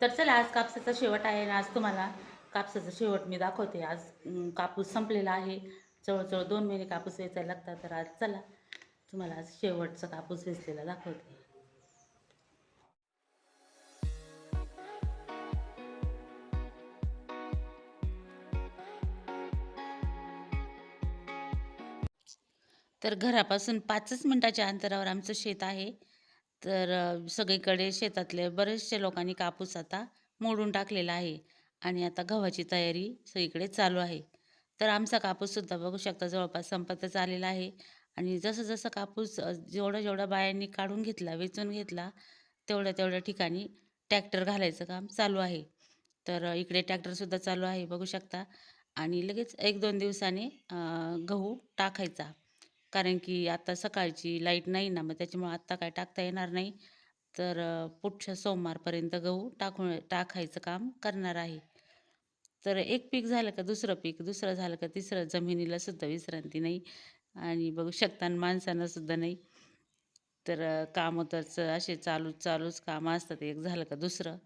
तर चला आज कापसाचा शेवट आहे आज तुम्हाला कापसाचा शेवट मी दाखवते. आज कापूस संपलेला आहे. जवळजवळ दोन महिने कापूस वेचायला लागतात. तर आज चला तुम्हाला आज शेवटचा कापूस वेचलेला दाखवते. तर घरापासून पाचच मिनिटाच्या अंतरावर आमचं शेत आहे. तर सगळीकडे शेतातले बरेचसे लोकांनी कापूस आता मोडून टाकलेला आहे आणि आता गव्हाची तयारी सगळीकडे चालू आहे. तर आमचा कापूससुद्धा बघू शकता जवळपास संपतच आलेला आहे आणि जसं जसं कापूस जेवढं जेवढा जेवढा बायांनी काढून घेतला वेचून घेतला तेवढ्या तेवढ्या ठिकाणी ट्रॅक्टर घालायचं काम चालू आहे. तर इकडे ट्रॅक्टरसुद्धा चालू आहे बघू शकता आणि लगेच एक दोन दिवसाने गहू टाकायचा. कारण की आता सकाळची लाइट नाही ना मग त्याच्यामुळे आत्ता काय टाकता येणार नाही. तर पुढच्या सोमवारपर्यंत गहू टाकून टाकायचं काम करणार आहे. तर एक पीक झालं का दुसरं पीक दुसरं झालं का तिसरं जमिनीला सुद्धा विश्रांती नाही आणि बघू शकता आणि माणसांना सुद्धा नाही. तर कामं तर असे चालूच चालूच कामं असतात. एक झालं का दुसरं.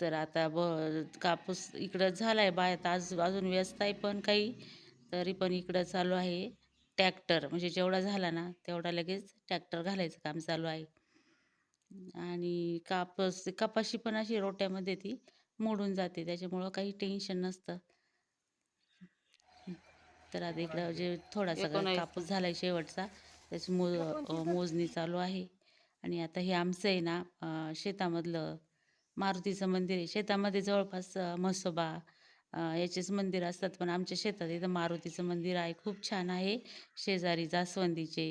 तर आता ब कापूस इकडं झाला आहे बायात आज अजून व्यस्त आहे पण काही तरी पण इकडं चालू आहे. ट्रॅक्टर म्हणजे जेवढा झाला ना तेवढा लगेच ट्रॅक्टर घालायचं काम चालू आहे. आणि कापूस कपाशी पण अशी रोट्यामध्ये ती मोडून जाते त्याच्यामुळं काही टेन्शन नसतं. तर आता इकडं जे थोडासा. कापूस झाला आहे शेवटचा त्याची मो अ, मोजणी चालू आहे. आणि आता हे आमचं आहे ना शेतामधलं मारुतीचं मंदिर आहे. शेतामध्ये जवळपास म्हसोबा याचेच मंदिर असतात पण आमच्या शेतात इथं मारुतीचं मंदिर आहे खूप छान आहे. शेजारी जास्वंदीचे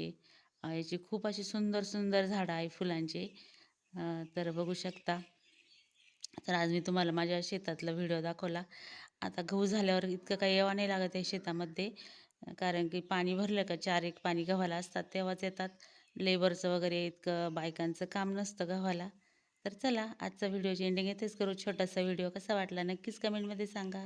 याची खूप अशी सुंदर सुंदर झाडं आहे फुलांचे. तर बघू शकता. तर आज मी तुम्हाला माझ्या शेतातला व्हिडिओ दाखवला. आता गहू झाल्यावर इतकं काही येवा नाही लागत आहे शेतामध्ये कारण की पाणी भरलं का चार एक पाणी गव्हाला असतात तेव्हाच येतात. लेबरचं वगैरे इतकं बायकांचं काम नसतं गव्हाला. तर चला आजचा व्हिडिओची एंडिंग येथेच करू. छोटासा व्हिडिओ कसा वाटला नक्कीच कमेंटमध्ये सांगा.